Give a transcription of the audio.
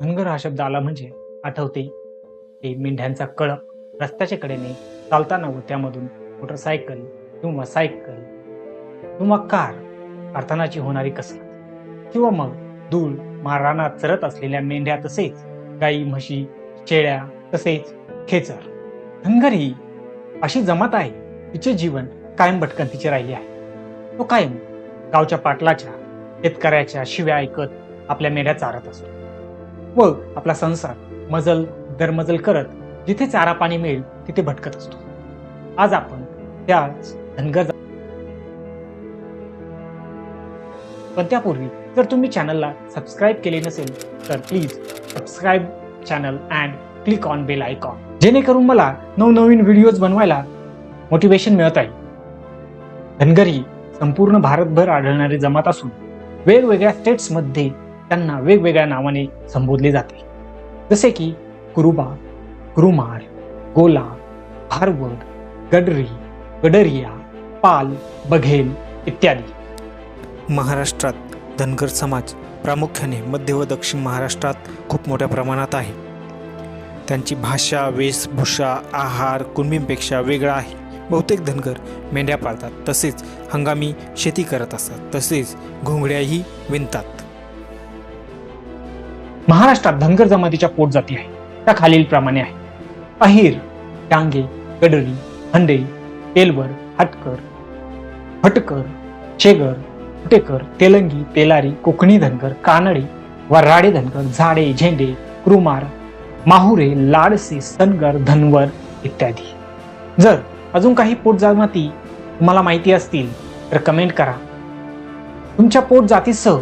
धनगर हा शब्द आला म्हणजे आठवते. ते मेंढ्यांचा कळप रस्त्याच्या कडेने चालताना व त्यामधून मोटरसायकल किंवा सायकल किंवा कार अर्थानाची होणारी कसरत किंवा मग धूळ मारानात चरत असलेल्या मेंढ्या तसेच गाई म्हशी शेळ्या तसेच खेचर. धनगर ही अशी जमात आहे तिचे जीवन कायम भटकंतीचे राहिले आहे. तो कायम गावच्या पाटलाच्या शेतकऱ्याच्या शिव्या ऐकत आपल्या मेंढ्या चारत असतो. व आपला संसार मजल दरमजल करत जिथे चारा पाणी मिळेल तिथे भटकत असतो. आज आपण त्याच धनगर पण त्यापूर्वी जर तुम्ही चॅनलला सबस्क्राईब केले नसेल तर please subscribe channel and click on bell icon जेणेकरून मला नवनवीन व्हिडिओज बनवायला मोटिवेशन मिळत आहे. धनगर ही संपूर्ण भारतभर आढळणारी जमात असून वेगवेगळ्या स्टेट्समध्ये त्यांना वेगवेगळ्या नावाने संबोधले जाते. जसे की कुरुबा कुरुमार गोला भारवड गडरी गडरिया पाल बघेल इत्यादी. महाराष्ट्रात धनगर समाज प्रामुख्याने मध्य व दक्षिण महाराष्ट्रात खूप मोठ्या प्रमाणात आहे. त्यांची भाषा वेशभूषा आहार कुणबींपेक्षा वेगळा आहे. बहुतेक धनगर मेंढ्या पाळतात तसेच हंगामी शेती करत असतात तसेच घोंगड्याही विणतात. महाराष्ट्रात धनगर जमातीच्या पोटजाती आहे. त्या खालीलप्रमाणे आहे. अहिर डांगे गडरी हंडे तेलवर हटकर हटकर शेगर फुटेकर तेलंगी तेलारी कोकणी धनगर कानडी वराडे धनगर झाडे झेंडे क्रुमार माहुरे लाडसे सनगर धनवर इत्यादी. जर अजून काही पोटजाती तुम्हाला माहिती असतील तर कमेंट करा. तुमच्या पोटजातीसह